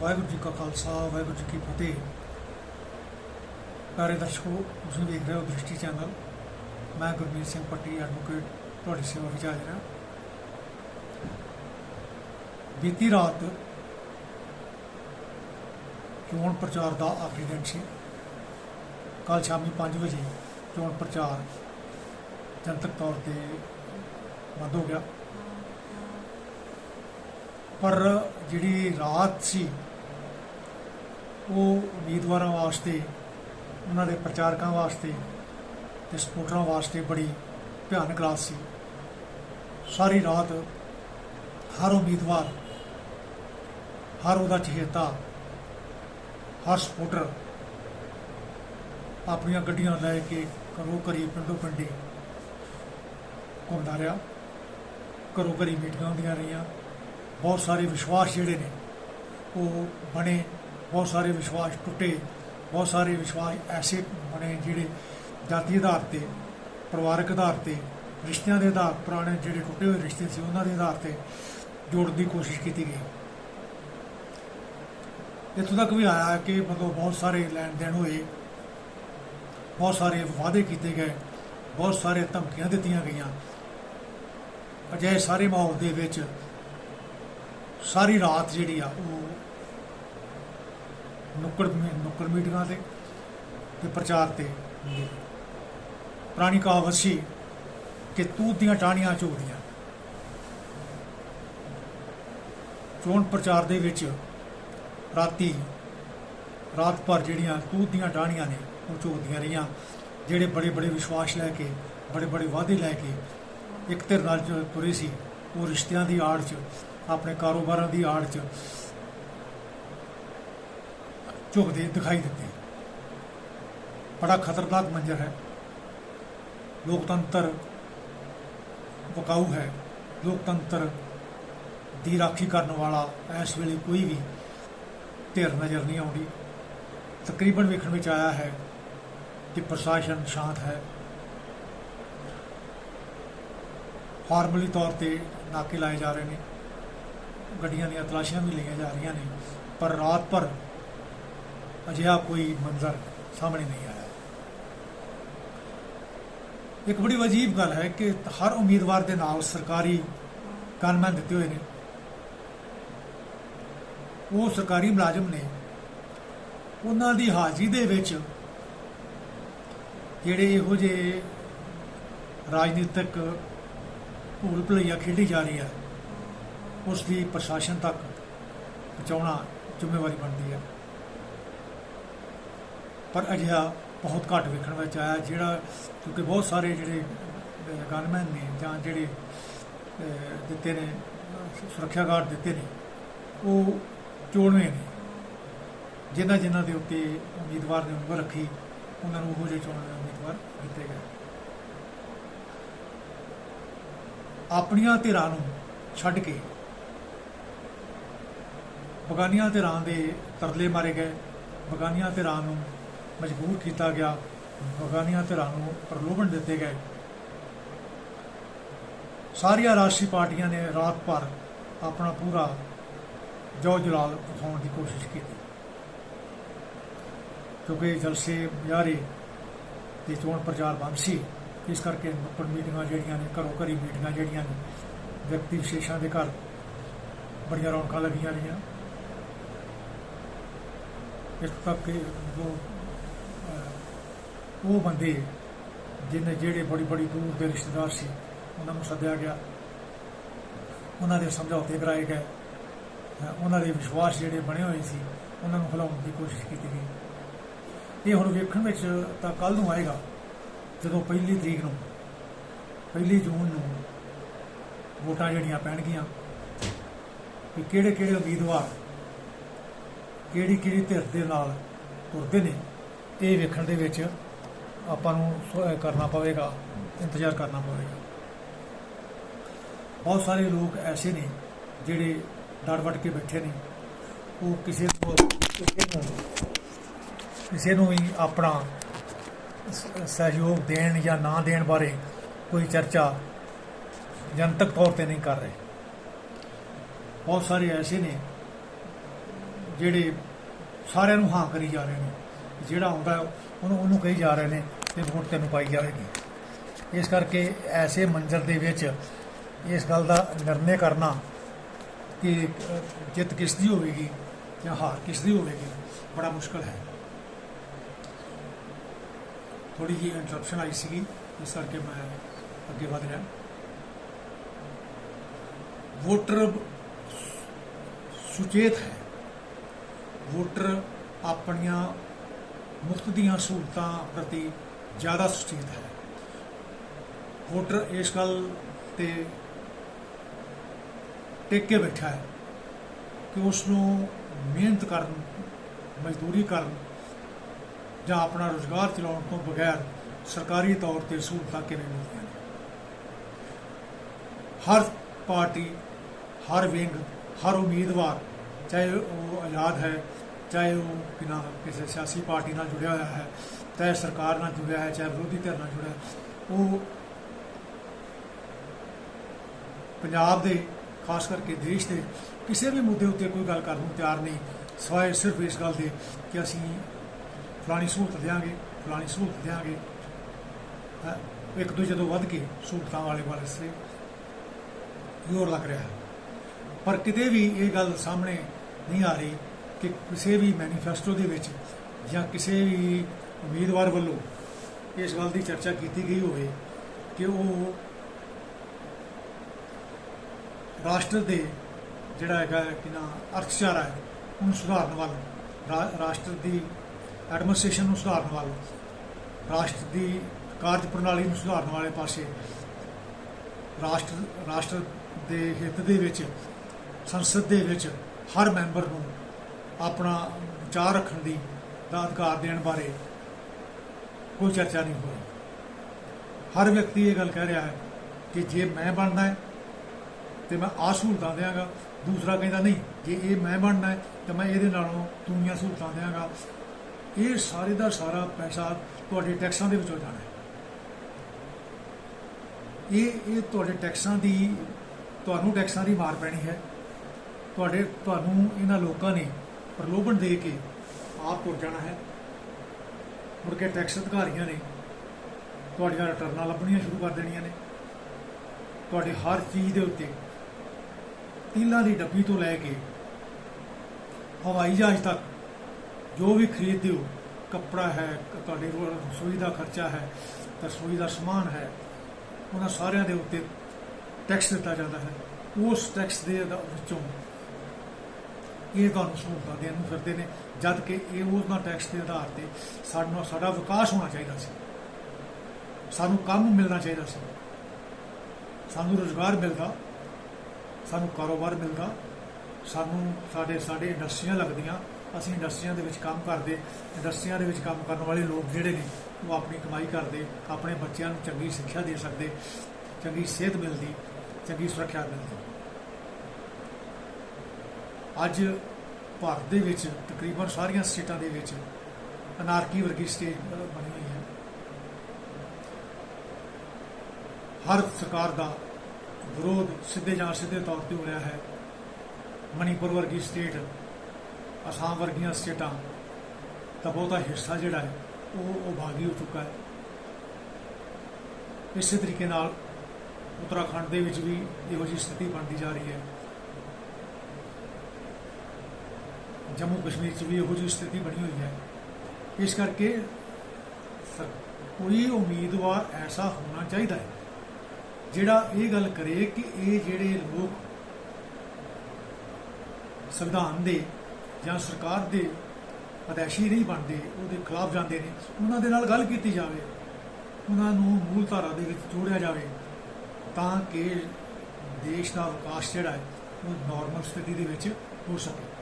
ਵਾਹਿਗੁਰੂ ਜੀ ਕਾ ਖਾਲਸਾ, ਵਾਹਿਗੁਰੂ ਜੀ ਕੀ ਫਤਿਹ। ਪਿਆਰੇ ਦਰਸ਼ਕੋ, ਤੁਸੀਂ ਦੇਖ ਰਹੇ ਹੋ ਦ੍ਰਿਸ਼ਟੀ ਚੈਨਲ। ਮੈਂ ਗੁਰਮੀਤ ਸਿੰਘ ਪੱਟੀ ਐਡਵੋਕੇਟ ਤੁਹਾਡੀ ਸੇਵਾ ਵਿੱਚ ਹਾਜ਼ਰ ਹਾਂ। ਬੀਤੀ ਰਾਤ ਚੋਣ ਪ੍ਰਚਾਰ ਦਾ ਆਖਰੀ ਦਿਨ ਸੀ। ਕੱਲ ਸ਼ਾਮੀ 5 ਵਜੇ ਚੋਣ ਪ੍ਰਚਾਰ ਜਨਤਕ ਤੌਰ ਤੇ ਬੰਦ ਹੋ ਗਿਆ। ਪਰ ਜਿਹੜੀ ਰਾਤ ਸੀ ਉਹ ਉਮੀਦਵਾਰਾਂ ਵਾਸਤੇ, ਉਹਨਾਂ ਦੇ ਪ੍ਰਚਾਰਕਾਂ ਵਾਸਤੇ ਤੇ ਸਪੋਰਟਰਾਂ ਵਾਸਤੇ ਬੜੀ ਭਿਆਨਕ ਰਾਤ ਸੀ। ਸਾਰੀ ਰਾਤ ਹਰ ਉਮੀਦਵਾਰ, ਹਰ ਉਹਦਾ ਚਹੇਤਾ, ਹਰ ਸਪੋਰਟਰ ਆਪਣੀਆਂ ਗੱਡੀਆਂ ਲੈ ਕੇ ਘਰੋਂ ਘਰੀ ਪਿੰਡੋਂ ਪਿੰਡੀ ਘੁੰਮਦਾ ਰਿਹਾ। ਘਰੋਂ ਘਰੀ ਮੀਟਿੰਗਾਂ ਹੁੰਦੀਆਂ ਰਹੀਆਂ। ਬਹੁਤ ਸਾਰੇ ਵਿਸ਼ਵਾਸ ਜਿਹੜੇ ਨੇ, ਉਹ ਬਣੇ ਬਹੁਤ ਸਾਰੇ ਵਿਸ਼ਵਾਸ ਟੁੱਟੇ, ਬਹੁਤ ਸਾਰੇ ਵਿਸ਼ਵਾਸ ਐਸੇ ਬਣੇ ਜਿਹੜੇ ਜਾਤੀ ਆਧਾਰ ਤੇ, ਪਰਿਵਾਰਕ ਆਧਾਰ ਤੇ, ਰਿਸ਼ਤਿਆਂ ਦੇ ਆਧਾਰ, ਪੁਰਾਣੇ ਜਿਹੜੇ ਟੁੱਟੇ ਹੋਏ ਰਿਸ਼ਤੇ ਸੀ ਉਹਨਾਂ ਦੇ ਆਧਾਰ ਤੇ ਜੋੜਨ ਦੀ ਕੋਸ਼ਿਸ਼ ਕੀਤੀ ਗਈ। ਇੱਥੋਂ ਤੱਕ ਵੀ ਆਇਆ ਕਿ ਮਤਲਬ ਬਹੁਤ ਸਾਰੇ ਲੈਣ ਦੇਣ ਹੋਏ, ਬਹੁਤ ਸਾਰੇ ਵਾਅਦੇ ਕੀਤੇ ਗਏ, ਬਹੁਤ ਸਾਰੇ ਧਮਕੀਆਂ ਦਿੱਤੀਆਂ ਗਈਆਂ। ਅਜਿਹੇ ਸਾਰੇ ਮਾਹੌਲ ਦੇ ਵਿੱਚ ਸਾਰੀ ਰਾਤ ਜਿਹੜੀ ਆ ਉਹ ਨੁੱਕੜ ਨੁੱਕੜ ਮੀਟਿੰਗਾਂ ਤੇ ਤੇ ਪ੍ਰਚਾਰ ਤੇ ਹੁੰਦੀ। ਪੁਰਾਣੀ ਕਹਾਵਤ ਸੀ ਕਿ ਤੂੰ ਦੀਆਂ ਟਾਹਣੀਆਂ ਝੋਦੀਆਂ ਚੋਣ ਪ੍ਰਚਾਰ ਦੇ ਵਿੱਚ ਰਾਤੀ ਰਾਤ ਭਰ ਜਿਹੜੀਆਂ ਤੂੰ ਦੀਆਂ ਟਾਹਣੀਆਂ ਨੇ, ਉਹ ਝੋਕਦੀਆਂ ਰਹੀਆਂ ਜਿਹੜੇ ਬੜੇ ਬੜੇ ਵਿਸ਼ਵਾਸ ਲੈ ਕੇ ਬੜੇ ਬੜੇ ਵਾਅਦੇ ਲੈ ਕੇ ਇੱਕ ਧਿਰ ਨਾਲ ਤੁਰੇ ਸੀ, ਉਹ ਰਿਸ਼ਤਿਆਂ ਦੀ ਆੜ 'ਚ, ਆਪਣੇ ਕਾਰੋਬਾਰਾਂ ਦੀ ਆੜ 'ਚ ਝੁਕਦੇ ਦਿਖਾਈ ਦਿੱਤੇ ਬੜਾ ਖਤਰਨਾਕ ਮੰਜ਼ਰ ਹੈ ਲੋਕਤੰਤਰ ਵਕਾਊ ਹੈ ਲੋਕਤੰਤਰ ਦੀ ਰਾਖੀ ਕਰਨ ਵਾਲਾ ਇਸ ਵੇਲੇ ਕੋਈ ਵੀ ਧਿਰ ਨਜ਼ਰ ਨਹੀਂ ਆਉਂਦੀ ਤਕਰੀਬਨ ਵੇਖਣ ਵਿੱਚ ਆਇਆ ਹੈ ਕਿ ਪ੍ਰਸ਼ਾਸਨ ਸ਼ਾਂਤ ਹੈ ਫਾਰਮਲੀ ਤੌਰ ਤੇ ਨਾਕੇ ਲਾਏ ਜਾ ਰਹੇ ਨੇ ਗੱਡੀਆਂ ਦੀਆਂ ਤਲਾਸ਼ੀਆਂ ਵੀ ਲਈਆਂ ਜਾ ਰਹੀਆਂ ਨੇ ਪਰ ਰਾਤ ਭਰ ਅਜਿਹਾ ਕੋਈ ਮੰਜ਼ਰ ਸਾਹਮਣੇ ਨਹੀਂ ਆਇਆ। ਇੱਕ ਬੜੀ ਅਜੀਬ ਗੱਲ ਹੈ ਕਿ ਹਰ ਉਮੀਦਵਾਰ ਦੇ ਨਾਲ ਸਰਕਾਰੀ ਗਨਮੈਨ ਦਿੱਤੇ ਹੋਏ ਨੇ। ਉਹ ਸਰਕਾਰੀ ਮੁਲਾਜ਼ਮ ਨੇ। ਉਹਨਾਂ ਦੀ ਹਾਜ਼ਰੀ ਦੇ ਵਿੱਚ ਜਿਹੜੇ ਇਹੋ ਜਿਹੇ ਰਾਜਨੀਤਿਕ ਭੂਲ ਭੁਲਈਆ ਖੇਡੀ ਜਾ ਰਹੀ ਹੈ, ਉਸ ਦੀ ਪ੍ਰਸ਼ਾਸਨ ਤੱਕ ਪਹੁੰਚਾਉਣਾ ਜ਼ਿੰਮੇਵਾਰੀ ਬਣਦੀ ਹੈ। ਪਰ ਅਜਿਹਾ ਬਹੁਤ ਘੱਟ ਵੇਖਣ ਵਿੱਚ ਆਇਆ, ਜਿਹੜਾ ਕਿਉਂਕਿ ਬਹੁਤ ਸਾਰੇ ਜਿਹੜੇ ਗਨਮੈਨ ਨੇ ਜਾਂ ਜਿਹੜੇ ਦਿੱਤੇ ਨੇ, ਸੁਰੱਖਿਆ ਗਾਰਡ ਦਿੱਤੇ ਨੇ, ਉਹ ਚੋਣਵੇਂ ਨੇ। ਜਿਨ੍ਹਾਂ ਜਿਨ੍ਹਾਂ ਦੇ ਉੱਤੇ ਉਮੀਦਵਾਰ ਨੇ ਉਮਰ ਰੱਖੀ, ਉਹਨਾਂ ਨੂੰ ਉਹ ਜਿਹੇ ਚੋਣਵੇਂ ਉਮੀਦਵਾਰ ਦਿੱਤੇ ਗਏ। ਆਪਣੀਆਂ ਧਿਰਾਂ ਨੂੰ ਛੱਡ ਕੇ ਬਗਾਨੀਆਂ ਧਿਰਾਂ ਦੇ ਤਰਲੇ ਮਾਰੇ ਗਏ। ਬਗਾਨੀਆਂ ਧਿਰਾਂ ਨੂੰ ਮਜਬੂਰ ਕੀਤਾ ਗਿਆ। ਬਗਾਨੀਆਂ ਧਿਰਾਂ ਨੂੰ ਪ੍ਰਲੋਭਨ ਦਿੱਤੇ ਗਏ। ਸਾਰੀਆਂ ਰਾਸ਼ਟਰੀ ਪਾਰਟੀਆਂ ਨੇ ਰਾਤ ਭਰ ਆਪਣਾ ਪੂਰਾ ਜੋ ਜਲਾਲ ਦਿਖਾਉਣ ਦੀ ਕੋਸ਼ਿਸ਼ ਕੀਤੀ। ਕਿਉਂਕਿ ਜਲਸੇ ਬਿਆਰੇ ਤੇ ਚੋਣ ਪ੍ਰਚਾਰ ਬੰਦ ਸੀ। ਇਸ ਕਰਕੇ ਨੁੱਕੜ ਮੀਟਿੰਗਾਂ ਜਿਹੜੀਆਂ ਨੇ, ਘਰੋਂ ਘਰੀ ਮੀਟਿੰਗਾਂ ਜਿਹੜੀਆਂ ਨੇ, ਵਿਅਕਤੀ ਵਿਸ਼ੇਸ਼ਾਂ ਦੇ ਘਰ ਬੜੀਆਂ ਰੌਣਕਾਂ ਲੱਗੀਆਂ ਰਹੀਆਂ। ਇਸ ਤੱਕ ਕਿ ਜੋ ਉਹ ਬੰਦੇ ਜਿਹਨੇ ਜਿਹੜੇ ਬੜੀ ਬੜੀ ਦੂਰ ਦੇ ਰਿਸ਼ਤੇਦਾਰ ਸੀ, ਉਹਨਾਂ ਨੂੰ ਸੱਦਿਆ ਗਿਆ। ਉਹਨਾਂ ਦੇ ਸਮਝੌਤੇ ਕਰਾਏ ਗਏ। ਉਹਨਾਂ ਦੇ ਵਿਸ਼ਵਾਸ ਜਿਹੜੇ ਬਣੇ ਹੋਏ ਸੀ, ਉਹਨਾਂ ਨੂੰ ਹਿਲਾਉਣ ਦੀ ਕੋਸ਼ਿਸ਼ ਕੀਤੀ ਗਈ। ਇਹ ਹੁਣ ਵੇਖਣ ਵਿੱਚ ਤਾਂ ਕੱਲ ਨੂੰ ਆਏਗਾ, ਜਦੋਂ ਪਹਿਲੀ ਤਰੀਕ ਨੂੰ, ਪਹਿਲੀ ਜੂਨ ਨੂੰ ਵੋਟਾਂ ਜਿਹੜੀਆਂ ਪੈਣਗੀਆਂ ਕਿ ਕਿਹੜੇ ਕਿਹੜੇ ਉਮੀਦਵਾਰ ਕਿਹੜੀ ਕਿਹੜੀ ਧਿਰ ਦੇ ਨਾਲ ਤੁਰਦੇ ਨੇ, ਇਹ ਵੇਖਣ ਦੇ ਵਿੱਚ ਆਪਾਂ ਨੂੰ ਸੋ- ਕਰਨਾ ਪਵੇਗਾ ਇੰਤਜ਼ਾਰ ਕਰਨਾ ਪਵੇਗਾ। ਬਹੁਤ ਸਾਰੇ ਲੋਕ ਐਸੇ ਨੇ ਜਿਹੜੇ ਡਰ ਵੱਟ ਕੇ ਬੈਠੇ ਨੇ। ਉਹ ਕਿਸੇ ਨੂੰ ਕਿਸੇ ਨੂੰ ਕਿਸੇ ਨੂੰ ਵੀ ਆਪਣਾ ਸ- ਸਹਿਯੋਗ ਦੇਣ ਜਾਂ ਨਾ ਦੇਣ ਬਾਰੇ ਕੋਈ ਚਰਚਾ ਜਨਤਕ ਤੌਰ ਤੇ ਨਹੀਂ ਕਰ ਰਹੇ। ਬਹੁਤ ਸਾਰੇ ਐਸੇ ਨੇ ਜਿਹੜੇ ਸਾਰਿਆਂ ਨੂੰ ਹਾਂ ਕਰੀ ਜਾ ਰਹੇ ਨੇ। ਜਿਹੜਾ ਹੁੰਦਾ ਹੈ, ਉਹਨੂੰ ਉਹਨੂੰ ਕਹੀ ਜਾ ਰਹੇ ਨੇ ਤੇ ਵੋਟ ਤੈਨੂੰ ਪਾਈ ਜਾਵੇਗੀ। ਇਸ ਕਰਕੇ ਐਸੇ ਮੰਜ਼ਰ ਦੇ ਵਿੱਚ ਇਸ ਗੱਲ ਦਾ ਨਿਰਣੇ ਕਰਨਾ ਕਿ ਜਿੱਤ ਕਿਸ ਦੀ ਹੋਵੇਗੀ ਜਾਂ ਹਾਰ ਕਿਸ ਦੀ ਹੋਵੇਗੀ, ਬੜਾ ਮੁਸ਼ਕਲ ਹੈ। ਥੋੜੀ ਜਿਹੀ ਇੰਟਰਪਸ਼ਨ ਆਈ ਸੀਗੀ, ਇਸ ਕਰਕੇ ਮੈਂ ਅੱਗੇ ਵਧ ਰਿਹਾ। ਵੋਟਰ ਸੁਚੇਤ ਹੈ। ਵੋਟਰ ਆਪਣੀਆਂ ਮੁਫਤ ਦੀਆਂ ਸਹੂਲਤਾਂ ਪ੍ਰਤੀ ਜ਼ਿਆਦਾ ਸੁਚੇਤ ਹੈ। ਵੋਟਰ ਇਸ ਗੱਲ ਤੇ ਟਿਕ ਕੇ ਬੈਠਾ ਹੈ ਕਿ ਉਸ ਨੂੰ ਮਿਹਨਤ ਕਰਨ, ਮਜ਼ਦੂਰੀ ਕਰਨ ਜਾਂ ਆਪਣਾ ਰੋਜ਼ਗਾਰ ਚਲਾਉਣ ਤੋਂ ਬਗੈਰ ਸਰਕਾਰੀ ਤੌਰ ਤੇ ਸਹੂਲਤਾਂ ਕਿਵੇਂ ਮਿਲਦੀਆਂ ਨੇ? ਹਰ ਪਾਰਟੀ, ਹਰ ਵਿੰਗ, ਹਰ ਉਮੀਦਵਾਰ, ਚਾਹੇ ਉਹ ਆਜ਼ਾਦ ਹੈ ਚਾਹੇ ਉਹ ਬਿਨਾਂ ਕਿਸੇ ਸਿਆਸੀ ਪਾਰਟੀ ਨਾਲ ਜੁੜਿਆ ਹੋਇਆ ਹੈ, ਚਾਹੇ ਸਰਕਾਰ ਨਾਲ ਜੁੜਿਆ ਹੈ, ਚਾਹੇ ਵਿਰੋਧੀ ਧਿਰ ਨਾਲ ਜੁੜਿਆ ਉਹ ਪੰਜਾਬ ਦੇ, ਖਾਸ ਕਰਕੇ ਦੇਸ਼ ਦੇ ਕਿਸੇ ਵੀ ਮੁੱਦੇ ਉੱਤੇ ਕੋਈ ਗੱਲ ਕਰਨ ਨੂੰ ਤਿਆਰ ਨਹੀਂ, ਸਵਾਏ ਸਿਰਫ ਇਸ ਗੱਲ ਦੇ ਕਿ ਅਸੀਂ ਫਲਾਣੀ ਸਹੂਲਤ ਦਿਆਂਗੇ, ਫਲਾਣੀ ਸਹੂਲਤ ਦਿਆਂਗੇ ਇੱਕ ਦੂਜੇ ਤੋਂ ਵੱਧ ਕੇ ਸਹੂਲਤਾਂ ਵਾਲੇ ਵਾਲੇ ਸੇ ਜ਼ੋਰ ਲੱਗ ਰਿਹਾ ਹੈ। ਪਰ ਕਿਤੇ ਵੀ ਇਹ ਗੱਲ ਸਾਹਮਣੇ ਨਹੀਂ ਆ ਰਹੀ ਕਿ ਕਿਸੇ ਵੀ ਮੈਨੀਫੈਸਟੋ ਦੇ ਵਿੱਚ ਜਾਂ ਕਿਸੇ ਵੀ ਉਮੀਦਵਾਰ ਵੱਲੋਂ ਇਸ ਗੱਲ ਦੀ ਚਰਚਾ ਕੀਤੀ ਗਈ ਹੋਵੇ ਕਿ ਉਹ ਰਾਸ਼ਟਰ ਦੇ ਜਿਹੜਾ ਹੈਗਾ ਕਿ ਨਾ ਅਰਥਚਾਰਾ ਹੈ, ਉਹਨੂੰ ਸੁਧਾਰਨ ਵੱਲ ਰਾਸ਼ਟਰ ਦੀ ਐਡਮਿਨਿਸਟ੍ਰੇਸ਼ਨ ਨੂੰ ਸੁਧਾਰਨ ਵੱਲ, ਰਾਸ਼ਟਰ ਦੀ ਕਾਰਜ ਪ੍ਰਣਾਲੀ ਨੂੰ ਸੁਧਾਰਨ ਵਾਲੇ ਪਾਸੇ, ਰਾਸ਼ਟਰ ਰਾਸ਼ਟਰ ਦੇ ਹਿੱਤ ਦੇ ਵਿੱਚ, ਸੰਸਦ ਦੇ ਵਿੱਚ ਹਰ ਮੈਂਬਰ ਨੂੰ ਆਪਣਾ ਵਿਚਾਰ ਰੱਖਣ ਦੀ ਦਾ ਅਧਿਕਾਰ ਦੇਣ ਬਾਰੇ ਕੋਈ ਚਰਚਾ ਨਹੀਂ ਹੋਈ। ਹਰ ਵਿਅਕਤੀ ਇਹ ਗੱਲ ਕਹਿ ਰਿਹਾ ਹੈ ਕਿ ਜੇ ਮੈਂ ਬਣਨਾ ਹੈ, ਤੇ ਮੈਂ ਆਹ ਸਹੂਲਤਾਂ ਦਿਆਂਗਾ। ਦੂਸਰਾ ਕਹਿੰਦਾ ਨਹੀਂ, ਜੇ ਇਹ ਮੈਂ ਬਣਨਾ ਹੈ, ਤਾਂ ਮੈਂ ਇਹਦੇ ਨਾਲੋਂ ਦੁਨੀਆ ਸਹੂਲਤਾਂ ਦਿਆਂਗਾ। ਇਹ ਸਾਰੇ ਦਾ ਸਾਰਾ ਪੈਸਾ ਤੁਹਾਡੇ ਟੈਕਸਾਂ ਦੇ ਵਿੱਚੋਂ ਜਾਣਾ ਹੈ। ਇਹ ਇਹ ਤੁਹਾਡੇ ਟੈਕਸਾਂ ਦੀ, ਤੁਹਾਨੂੰ ਟੈਕਸਾਂ ਦੀ ਮਾਰ ਪੈਣੀ ਹੈ। ਤੁਹਾਡੇ, ਤੁਹਾਨੂੰ ਇਹਨਾਂ ਲੋਕਾਂ ਨੇ ਪ੍ਰਲੋਭਨ ਦੇ ਕੇ ਆਪ ਤੁਰ ਜਾਣਾ ਹੈ। ਮੁੜ ਕੇ ਟੈਕਸ ਅਧਿਕਾਰੀਆਂ ਨੇ ਤੁਹਾਡੀਆਂ ਰਿਟਰਨਾਂ ਲੱਭਣੀਆਂ ਸ਼ੁਰੂ ਕਰ ਦੇਣੀਆਂ ਨੇ। ਤੁਹਾਡੇ ਹਰ ਚੀਜ਼ ਦੇ ਉੱਤੇ ਤੀਲਾਂ ਦੀ ਡੱਬੀ ਤੋਂ ਲੈ ਕੇ ਹਵਾਈ ਜਹਾਜ਼ ਤੱਕ ਜੋ ਵੀ ਖਰੀਦਦੇ ਹੋ, ਕੱਪੜਾ ਹੈ ਕ- ਤੁਹਾਡੇ ਰਸੋਈ ਦਾ ਖਰਚਾ ਹੈ, ਰਸੋਈ ਦਾ ਸਮਾਨ ਹੈ, ਉਹਨਾਂ ਸਾਰਿਆਂ ਦੇ ਉੱਤੇ ਟੈਕਸ ਦਿੱਤਾ ਜਾਂਦਾ ਹੈ। ਉਸ ਟੈਕਸ ਦੇ ਵਿੱਚੋਂ ਇਹ ਤੁਹਾਨੂੰ ਸਹੂਲਤਾਂ ਦੇਣ ਨੂੰ ਫਿਰਦੇ ਨੇ, ਜਦ ਕਿ ਇਹ ਉਹਨਾਂ ਟੈਕਸ ਦੇ ਆਧਾਰ ਤੇ ਸਾਡਾ ਸਾਡਾ ਵਿਕਾਸ ਹੋਣਾ ਚਾਹੀਦਾ ਸੀ। ਸਾਨੂੰ ਕੰਮ ਮਿਲਣਾ ਚਾਹੀਦਾ ਸੀ। ਸਾਨੂੰ ਰੋਜ਼ਗਾਰ ਮਿਲਦਾ, ਸਾਨੂੰ ਕਾਰੋਬਾਰ ਮਿਲਦਾ, ਸਾਨੂੰ ਸਾਡੇ ਸਾਡੇ ਇੰਡਸਟਰੀਆਂ ਲੱਗਦੀਆਂ। ਅਸੀਂ ਇੰਡਸਟਰੀਆਂ ਦੇ ਵਿੱਚ ਕੰਮ ਕਰਦੇ ਇੰਡਸਟਰੀਆਂ ਦੇ ਵਿੱਚ ਕੰਮ ਕਰਨ ਵਾਲੇ ਲੋਕ ਜਿਹੜੇ ਨੇ, ਉਹ ਆਪਣੀ ਕਮਾਈ ਕਰਦੇ, ਆਪਣੇ ਬੱਚਿਆਂ ਨੂੰ ਚੰਗੀ ਸਿੱਖਿਆ ਦੇ ਸਕਦੇ, ਚੰਗੀ ਸਿਹਤ ਮਿਲਦੀ, ਚੰਗੀ ਸੁਰੱਖਿਆ ਮਿਲਦੀ। ਅੱਜ ਭਾਰਤ ਦੇ ਵਿੱਚ ਤਕਰੀਬਨ ਸਾਰੀਆਂ ਸਟੇਟਾਂ ਦੇ ਵਿੱਚ ਅਨਾਰਕੀ ਵਰਗੀ ਸਟੇਟ ਬਣੀ ਹੋਈ ਹੈ। ਹਰ ਸਰਕਾਰ ਦਾ ਵਿਰੋਧ ਸਿੱਧੇ ਜਾਂ ਸਿੱਧੇ ਤੌਰ ਤੇ ਹੋ ਰਿਹਾ ਹੈ। ਮਣੀਪੁਰ ਵਰਗੀ ਸਟੇਟ ਅਸਾਮ ਵਰਗੀਆਂ ਸਟੇਟਾਂ ਦਾ ਬਹੁਤਾ ਹਿੱਸਾ ਜਿਹੜਾ ਹੈ, ਉਹ ਉਹ ਭਾਗੀ ਹੋ ਚੁੱਕਾ ਹੈ। ਇਸੇ ਤਰੀਕੇ ਨਾਲ ਉੱਤਰਾਖੰਡ ਦੇ ਵਿੱਚ ਵੀ ਇਹੋ ਜਿਹੀ ਸਥਿਤੀ ਬਣਦੀ ਜਾ ਰਹੀ ਹੈ। ਜੰਮੂ ਕਸ਼ਮੀਰ 'ਚ ਵੀ ਇਹੋ ਜਿਹੀ ਸਥਿਤੀ ਬਣੀ ਹੋਈ ਹੈ। ਇਸ ਕਰਕੇ ਸਰ- ਕੋਈ ਉਮੀਦਵਾਰ ਐਸਾ ਹੋਣਾ ਚਾਹੀਦਾ ਹੈ, ਜਿਹੜਾ ਇਹ ਗੱਲ ਕਰੇ ਕਿ ਇਹ ਜਿਹੜੇ ਲੋਕ ਸੰਵਿਧਾਨ ਦੇ ਜਾਂ ਸਰਕਾਰ ਦੇ ਅਧੈਸ਼ੀ ਨਹੀਂ ਬਣਦੇ, ਉਹਦੇ ਖਿਲਾਫ ਜਾਂਦੇ ਨੇ, ਉਹਨਾਂ ਦੇ ਨਾਲ ਗੱਲ ਕੀਤੀ ਜਾਵੇ, ਉਹਨਾਂ ਨੂੰ ਮੂਲ ਧਾਰਾ ਦੇ ਵਿੱਚ ਜੋੜਿਆ ਜਾਵੇ, ਤਾਂ ਕਿ ਦੇਸ਼ ਦਾ ਵਿਕਾਸ ਜਿਹੜਾ ਹੈ, ਉਹ ਨਾਰਮਲ ਸਥਿਤੀ ਦੇ ਵਿੱਚ ਹੋ ਸਕੇ।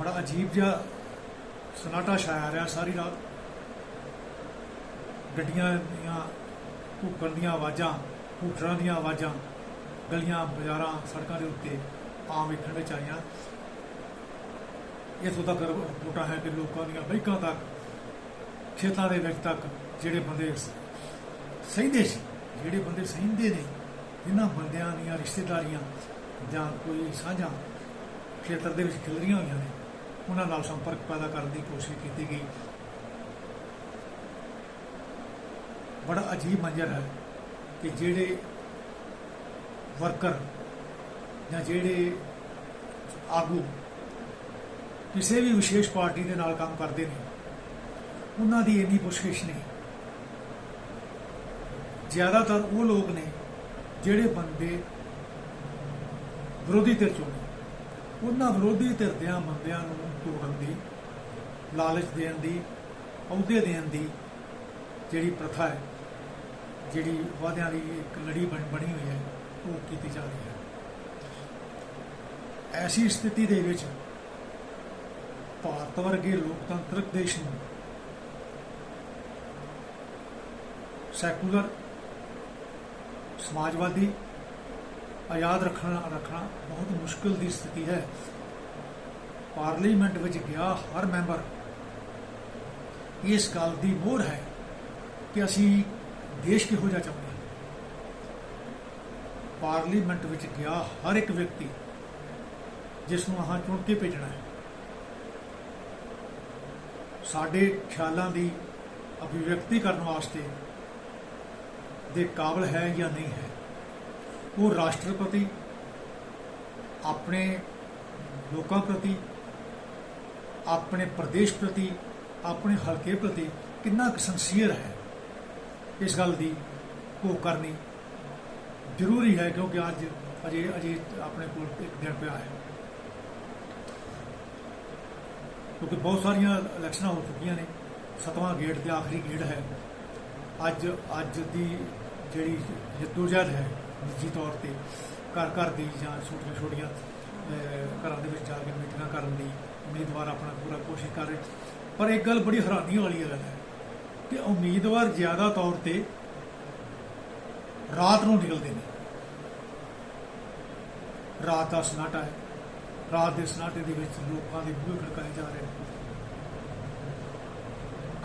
ਬੜਾ ਅਜੀਬ ਜਿਹਾ ਸਨਾਟਾ ਛਾਇਆ ਰਿਹਾ ਸਾਰੀ ਰਾਤ। ਗੱਡੀਆਂ ਦੀਆਂ, ਭੂਕਣ ਦੀਆਂ ਆਵਾਜ਼ਾਂ, ਹੂਟਰਾਂ ਦੀਆਂ ਆਵਾਜ਼ਾਂ, ਗਲੀਆਂ, ਬਾਜ਼ਾਰਾਂ, ਸੜਕਾਂ ਦੇ ਉੱਤੇ ਆਮ ਵੇਖਣ ਵਿੱਚ ਆਈਆਂ। ਇੱਥੋਂ ਤੱਕ ਰਿਪੋਰਟਾਂ ਹੈ ਕਿ ਲੋਕਾਂ ਦੀਆਂ ਬਾਈਕਾਂ ਤੱਕ, ਖੇਤਾਂ ਦੇ ਵਿੱਚ ਤੱਕ ਜਿਹੜੇ ਬੰਦੇ ਸ- ਸੀ, ਜਿਹੜੇ ਬੰਦੇ ਸਹਿੰਦੇ ਨੇ ਇਹਨਾਂ ਬੰਦਿਆਂ ਦੀਆਂ ਰਿਸ਼ਤੇਦਾਰੀਆਂ ਜਾਂ ਕੋਈ ਸਾਂਝਾ ਖੇਤਰ ਦੇ ਵਿੱਚ ਖਿਲਰੀਆਂ ਹੋਈਆਂ ਨੇ ਉਹਨਾਂ ਨਾਲ ਸੰਪਰਕ ਪੈਦਾ ਕਰਨ ਦੀ ਕੋਸ਼ਿਸ਼ ਕੀਤੀ ਗਈ। ਬੜਾ ਅਜੀਬ ਮੰਜ਼ਰ ਹੈ ਕਿ ਜਿਹੜੇ ਵਰਕਰ ਜਾਂ ਜਿਹੜੇ ਆਗੂ ਕਿਸੇ ਵੀ ਵਿਸ਼ੇਸ਼ ਪਾਰਟੀ ਦੇ ਨਾਲ ਕੰਮ ਕਰਦੇ ਨੇ, ਉਹਨਾਂ ਦੀ ਇੰਨੀ ਪੁੱਛਗਿੱਛ ਨਹੀਂ। ਜ਼ਿਆਦਾਤਰ ਉਹ ਲੋਕ ਨੇ ਜਿਹੜੇ ਬੰਦੇ ਵਿਰੋਧੀ ਧਿਰ ਚੋਂ ਉਹਨਾਂ ਵਿਰੋਧੀ ਧਿਰਦਿਆਂ ਬੰਦਿਆਂ ਨੂੰ ਤੋੜਨ ਦੀ, ਲਾਲਚ ਦੇਣ ਦੀ, ਅਹੁਦੇ ਦੇਣ ਦੀ ਜਿਹੜੀ ਪ੍ਰਥਾ ਹੈ, ਜਿਹੜੀ ਵਾਅਦਿਆਂ ਦੀ ਇੱਕ ਲੜੀ ਬਣ, ਬਣੀ ਹੋਈ ਹੈ, ਉਹ ਕੀਤੀ ਜਾ ਰਹੀ ਹੈ। ਐਸੀ ਸਥਿਤੀ ਦੇ ਵਿੱਚ ਭਾਰਤ ਵਰਗੇ ਲੋਕਤੰਤਰਕ ਦੇਸ਼ ਨੂੰ ਸੈਕੂਲਰ, ਸਮਾਜਵਾਦੀ ਆਜ਼ਾਦ ਰੱਖਣਾ ਰੱਖਣਾ ਬਹੁਤ ਮੁਸ਼ਕਲ ਦੀ ਸਥਿਤੀ ਹੈ। ਪਾਰਲੀਮੈਂਟ ਵਿੱਚ ਗਿਆ ਹਰ ਮੈਂਬਰ। ਇਸ ਗੱਲ ਦੀ ਮੋਹਰ ਹੈ ਕਿ ਅਸੀਂ ਦੇਸ਼ ਕਿਹੋ ਜਿਹਾ ਚਾਹੁੰਦੇ ਹਾਂ। ਪਾਰਲੀਮੈਂਟ ਵਿੱਚ ਗਿਆ ਹਰ ਇੱਕ ਵਿਅਕਤੀ ਜਿਸ ਨੂੰ ਆਹਾਂ ਚੁਣ ਕੇ ਭੇਜਣਾ ਹੈ। ਸਾਡੇ ਖਿਆਲਾਂ ਦੀ ਅਭਿਵਿਅਕਤੀ ਕਰਨ ਵਾਸਤੇ ਦੇ ਕਾਬਲ ਹੈ ਜਾਂ ਨਹੀਂ ਹੈ। ਉਹ ਰਾਸ਼ਟਰਪਤੀ ਆਪਣੇ ਲੋਕਾਂ ਪ੍ਰਤੀ, ਆਪਣੇ ਪ੍ਰਦੇਸ਼ ਪ੍ਰਤੀ, ਆਪਣੇ ਹਲਕੇ ਪ੍ਰਤੀ ਕਿੰਨਾ ਕੁ ਸੰਸੀਅਰ ਹੈ ਇਸ ਗੱਲ ਦੀ ਉਹ ਕਰਨੀ ਜ਼ਰੂਰੀ ਹੈ ਕਿਉਂਕਿ ਅੱਜ ਅਜੇ ਅਜੇ ਆਪਣੇ ਕੋਲ ਇੱਕ ਦਿਨ ਪਿਆ ਹੈ। ਕਿਉਂਕਿ ਬਹੁਤ ਸਾਰੀਆਂ ਇਲੈਕਸ਼ਨਾਂ ਹੋ ਚੁੱਕੀਆਂ ਨੇ, ਸਤਵਾਂ ਗੇੜ ਤੇ ਆਖਰੀ ਗੇੜ ਹੈ। ਅੱਜ ਅੱਜ ਦੀ ਜਿਹੜੀ ਜਦੋਜਹਿਦ ਹੈ ਨਿੱਜੀ ਤੌਰ ਤੇ ਘਰ ਘਰ ਦੀ ਜਾਂ ਛੋਟੀਆਂ ਛੋਟੀਆਂ ਘਰਾਂ ਦੇ ਵਿੱਚ ਜਾ ਕੇ ਮੀਟਿੰਗਾਂ ਕਰਨ ਦੀ ਉਮੀਦਵਾਰ ਆਪਣਾ ਪੂਰਾ ਕੋਸ਼ਿਸ਼ ਕਰ ਰਹੇ ਪਰ ਇੱਕ ਗੱਲ ਬੜੀ ਹੈਰਾਨੀ ਵਾਲੀ ਗੱਲ ਹੈ ਕਿ ਉਮੀਦਵਾਰ ਜ਼ਿਆਦਾ ਤੌਰ ਤੇ ਰਾਤ ਨੂੰ ਨਿਕਲਦੇ ਨੇ। ਰਾਤ ਦਾ ਸਨਾਟਾ ਹੈ। ਰਾਤ ਦੇ ਸਨਾਟੇ ਦੇ ਵਿੱਚ ਲੋਕਾਂ ਦੇ ਬੂਹੇ ਖੜਕਾਏ ਜਾ ਰਹੇ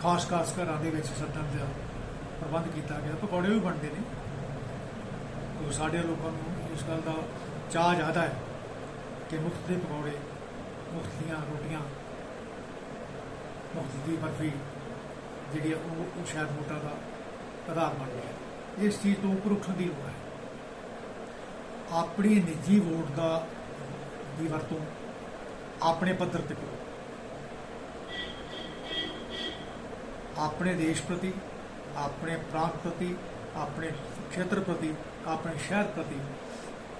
ਖਾਸ ਖਾਸ ਘਰਾਂ ਦੇ ਵਿੱਚ ਸੱਦਣ ਦਾ ਪ੍ਰਬੰਧ ਕੀਤਾ ਗਿਆ। ਪਕੌੜੇ ਵੀ ਬਣਦੇ ਨੇ। ਉਹ ਸਾਡੇ ਲੋਕਾਂ ਨੂੰ ਇਸ ਗੱਲ ਦਾ ਚਾਹ ਜ਼ਿਆਦਾ ਹੈ ਕਿ ਮੁਫਤ ਦੇ ਪਕੌੜੇ, ਮੁਫਤ ਦੀਆਂ ਰੋਟੀਆਂ, ਮੁਫਤ ਦੀ ਬਰਫੀ ਜਿਹੜੀ ਆ ਉਹ ਉਹ ਸ਼ਾਇਦ ਵੋਟਾਂ ਦਾ ਆਧਾਰ ਬਣ ਗਿਆ। ਇਸ ਚੀਜ਼ ਤੋਂ ਉੱਪਰ ਉੱਠਣ ਦੀ ਲੋੜ ਹੈ। ਆਪਣੀ ਨਿੱਜੀ ਵੋਟ ਦਾ ਦੀ ਵਰਤੋਂ ਆਪਣੇ ਪੱਧਰ ਤੇ ਕਰੋ। ਆਪਣੇ ਦੇਸ਼ ਪ੍ਰਤੀ, ਆਪਣੇ ਪ੍ਰਾਂਤ ਪ੍ਰਤੀ, ਆਪਣੇ ਖੇਤਰ ਪ੍ਰਤੀ ਆਪਣੇ ਸ਼ਹਿਰ ਪ੍ਰਤੀ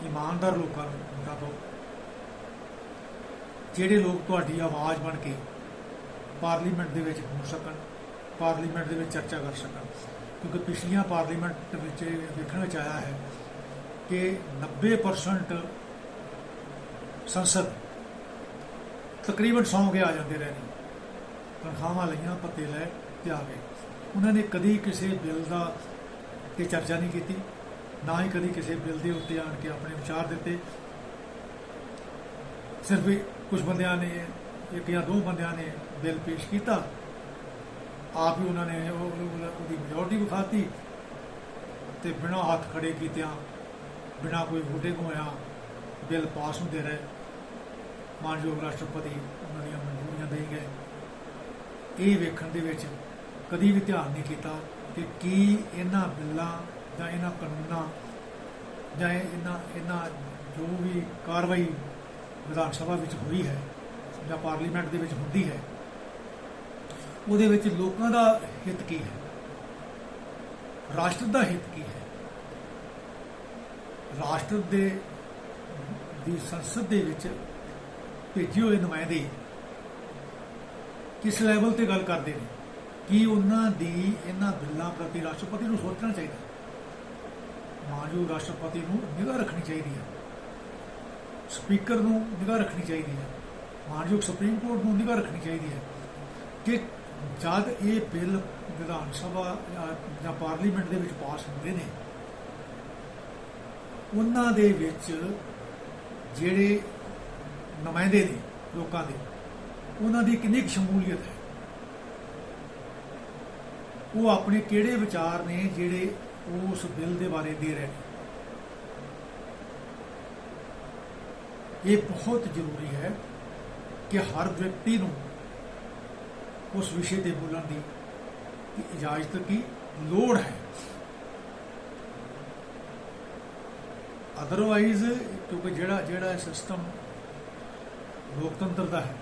ਇਮਾਨਦਾਰ ਲੋਕਾਂ ਨੂੰ ਵੋਟਾਂ ਦਿਓ ਜਿਹੜੇ ਲੋਕ ਤੁਹਾਡੀ ਆਵਾਜ਼ ਬਣ ਕੇ ਪਾਰਲੀਮੈਂਟ ਦੇ ਵਿੱਚ ਹੋ ਸਕਣ, ਪਾਰਲੀਮੈਂਟ ਦੇ ਵਿੱਚ ਚਰਚਾ ਕਰ ਸਕਣ, ਕਿਉਂਕਿ ਪਿਛਲੀਆਂ ਪਾਰਲੀਮੈਂਟ ਵਿੱਚ ਇਹ ਵੇਖਣ ਵਿੱਚ ਆਇਆ ਹੈ ਕਿ 90% ਸੰਸਦ ਤਕਰੀਬਨ ਸੌਂ ਕੇ ਆ ਜਾਂਦੇ ਰਹੇ ਨੇ। ਤਨਖਾਹਾਂ ਲਈਆਂ, ਪੱਤੇ ਲੈ ਤੇ ਆ ਗਏ। ਉਹਨਾਂ ਨੇ ਕਦੀ ਕਿਸੇ ਬਿੱਲ ਦਾ ਤੇ ਚਰਚਾ ਨਹੀਂ ਕੀਤੀ। ਨਾ ਹੀ ਕਦੀ ਕਿਸੇ ਬਿੱਲ ਦੇ ਉੱਤੇ ਆਣ ਕੇ ਆਪਣੇ ਵਿਚਾਰ ਦਿੱਤੇ। ਸਿਰਫ ਕੁਝ ਬੰਦਿਆਂ ਨੇ, ਇੱਕ ਜਾਂ ਦੋ ਬੰਦਿਆਂ ਨੇ ਬਿੱਲ ਪੇਸ਼ ਕੀਤਾ। ਆਪ ਹੀ ਉਹਨਾਂ ਨੇ ਉਹਦੀ ਮੈਜੋਰਟੀ ਵਿਖਾਤੀ ਤੇ ਬਿਨਾਂ ਹੱਥ ਖੜੇ ਕੀਤਿਆਂ, ਬਿਨਾਂ ਕੋਈ ਵੋਟੇ ਹੋਇਆ, ਬਿੱਲ ਪਾਸ ਹੁੰਦੇ ਰਹੇ। ਮਾਨਯੋਗ ਰਾਸ਼ਟਰਪਤੀ ਉਹਨਾਂ ਦੀਆਂ ਮਨਜ਼ੂਰੀਆਂ ਦੇ ਗਏ। ਇਹ ਵੇਖਣ ਦੇ ਵਿੱਚ ਕਦੀ ਵੀ ਧਿਆਨ ਨਹੀਂ ਕੀਤਾ ਕਿ ਕੀ ਇਹਨਾਂ ਬਿੱਲਾਂ ਜਾਂ ਇਹਨਾਂ ਕਾਨੂੰਨਾਂ ਜਾਂ ਇਹਨਾਂ ਇਹਨਾਂ ਜੋ ਵੀ ਕਾਰਵਾਈ ਵਿਧਾਨ ਸਭਾ ਵਿੱਚ ਹੋਈ ਹੈ ਜਾਂ ਪਾਰਲੀਮੈਂਟ ਦੇ ਵਿੱਚ ਹੁੰਦੀ ਹੈ, ਉਹਦੇ ਵਿੱਚ ਲੋਕਾਂ ਦਾ ਹਿੱਤ ਕੀ ਹੈ? ਰਾਸ਼ਟਰ ਦਾ ਹਿੱਤ ਕੀ ਹੈ? ਰਾਸ਼ਟਰ ਦੇ, ਦੀ ਸੰਸਦ ਦੇ ਵਿੱਚ ਭੇਜੇ ਹੋਏ ਨੁਮਾਇੰਦੇ ਕਿਸ ਲੈਵਲ ਤੇ ਗੱਲ ਕਰਦੇ ਨੇ? ਕੀ ਉਹਨਾਂ ਦੀ ਇਹਨਾਂ ਬਿੱਲਾਂ ਪ੍ਰਤੀ ਰਾਸ਼ਟਰਪਤੀ ਨੂੰ ਸੋਚਣਾ ਚਾਹੀਦਾ? ਮਾਨਯੋਗ ਰਾਸ਼ਟਰਪਤੀ ਨੂੰ ਨਿਗਾਹ ਰੱਖਣੀ ਚਾਹੀਦੀ ਹੈ। ਸਪੀਕਰ ਨੂੰ ਨਿਗਾਹ ਰੱਖਣੀ ਚਾਹੀਦੀ ਹੈ। ਮਾਨਯੋਗ ਸੁਪਰੀਮ ਕੋਰਟ ਨੂੰ ਨਿਗਾਹ ਰੱਖਣੀ ਚਾਹੀਦੀ ਹੈ ਕਿ ਜਦ ਇਹ ਬਿੱਲ ਵਿਧਾਨ ਸਭਾ ਜਾਂ- ਪਾਰਲੀਮੈਂਟ ਦੇ ਵਿੱਚ ਪਾਸ ਹੁੰਦੇ ਨੇ, ਉਹਨਾਂ ਦੇ ਵਿੱਚ ਜਿਹੜੇ ਨੁਮਾਇੰਦੇ ਨੇ ਲੋਕਾਂ ਦੇ, ਉਹਨਾਂ ਦੀ ਕਿੰਨੀ ਕੁ ਸ਼ਮੂਲੀਅਤ ਹੈ? ਉਹ ਆਪਣੇ ਕਿਹੜੇ ਵਿਚਾਰ ਨੇ ਜਿਹੜੇ ਉਸ ਬਿੱਲ ਦੇ ਬਾਰੇ ਦੇ ਰਹੇ ਨੇ। ਇਹ ਬਹੁਤ ਜ਼ਰੂਰੀ ਹੈ ਕਿ ਹਰ ਵਿਅਕਤੀ ਨੂੰ ਉਸ ਵਿਸ਼ੇ ਤੇ ਬੋਲਣ ਦੀ ਇਜਾਜ਼ਤ ਦੀ ਲੋੜ ਹੈ। ਅਦਰਵਾਈਜ਼ ਕਿਉਂਕਿ ਜਿਹੜਾ ਜਿਹੜਾ ਸਿਸਟਮ ਲੋਕਤੰਤਰ ਦਾ ਹੈ,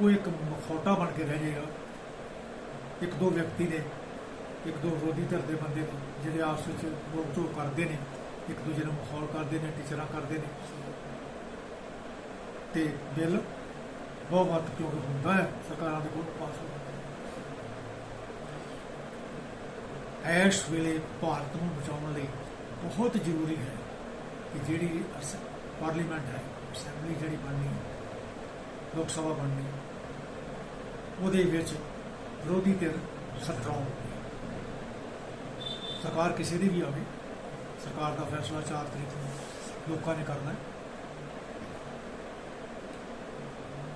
ਉਹ ਇੱਕ ਮਖੌਟਾ ਬਣ ਕੇ ਰਹਿ ਜਾਏਗਾ। ਇੱਕ ਦੋ ਵਿਅਕਤੀ ਦੇ ਇੱਕ ਦੋ ਵਿਰੋਧੀ ਧਿਰ ਦੇ ਬੰਦੇ ਨੇ, ਜਿਹੜੇ ਆਪਸ ਵਿੱਚ ਰੋਕ ਟੋਕ ਕਰਦੇ ਨੇ, ਇੱਕ ਦੂਜੇ ਨੂੰ ਮਖੌਲ ਕਰਦੇ ਨੇ, ਟੀਚਰਾਂ ਕਰਦੇ ਨੇ। ਤੇ ਬਿੱਲ ਬਹੁਤ ਵੱਧ ਕਿਉਂਕਿ ਹੁੰਦਾ ਹੈ, ਸਰਕਾਰਾਂ ਦੇ ਕੋਲ ਪਾਸ ਹੋ ਹੈ ਇਸ ਵੇਲੇ ਭਾਰਤ ਨੂੰ ਬਚਾਉਣ ਲਈ ਬਹੁਤ ਜ਼ਰੂਰੀ ਹੈ ਕਿ ਜਿਹੜੀ ਅਸ- ਪਾਰਲੀਮੈਂਟ ਹੈ, ਅਸੈਂਬਲੀ ਜਿਹੜੀ ਬਣਨੀ ਹੈ ਲੋਕ ਸਭਾ ਬਣਨੀ, ਉਹਦੇ ਵਿੱਚ ਵਿਰੋਧੀ ਧਿਰ ਸਟਰੋਂਗ ਸਰਕਾਰ ਕਿਸੇ ਦੀ ਵੀ ਆਵੇ, ਸਰਕਾਰ ਦਾ ਫੈਸਲਾ 4 ਤਰੀਕ ਨੂੰ ਲੋਕਾਂ ਨੇ ਕਰਨਾ ਹੈ।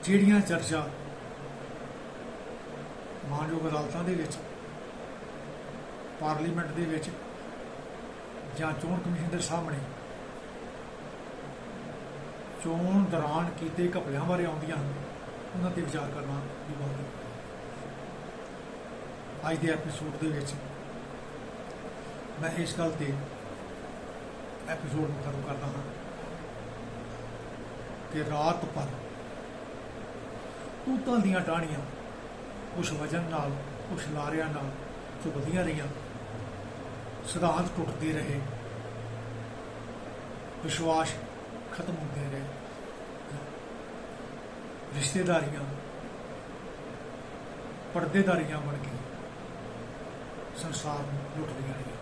ਜਿਹੜੀਆਂ ਚਰਚਾ ਮਾਨਯੋਗ ਅਦਾਲਤਾਂ ਦੇ ਵਿੱਚ, ਪਾਰਲੀਮੈਂਟ ਦੇ ਵਿੱਚ ਜਾਂ ਚੋਣ ਕਮਿਸ਼ਨ ਦੇ ਸਾਹਮਣੇ ਚੋਣ ਦੌਰਾਨ ਕੀਤੇ ਘਪਲਿਆਂ ਬਾਰੇ ਆਉਂਦੀਆਂ ਹਨ, ਉਹਨਾਂ ਤੇ ਵਿਚਾਰ ਕਰਨਾ ਵੀ ਬਹੁਤ ਜ਼ਰੂਰੀ ਹੈ। ਅੱਜ ਦੇ ਐਪੀਸੋਡ ਦੇ ਵਿੱਚ ਮੈਂ ਇਸ ਗੱਲ ਤੇ ਐਪੀਸੋਡ ਨੂੰ ਖਤਮ ਕਰਦਾ ਹਾਂ ਕਿ ਰਾਤ ਭਰ ਤੂਤਾਂ ਦੀਆਂ ਟਾਹਣੀਆਂ ਕੁਛ ਵਜਨ ਨਾਲ ਕੁਛ ਲਾਰਿਆਂ ਨਾਲ ਚੁਭਦੀਆਂ ਰਹੀਆਂ। ਸਿਧਾਂਤ ਟੁੱਟਦੇ ਰਹੇ। ਵਿਸ਼ਵਾਸ ਖਤਮ ਹੁੰਦੇ ਰਹੇ। ਰਿਸ਼ਤੇਦਾਰੀਆਂ ਪਰਦੇਦਾਰੀਆਂ ਬਣ ਕੇ ਸੰਸਾਰ ਨੂੰ ਲੁੱਟਦੀਆਂ ਰਹੀਆਂ।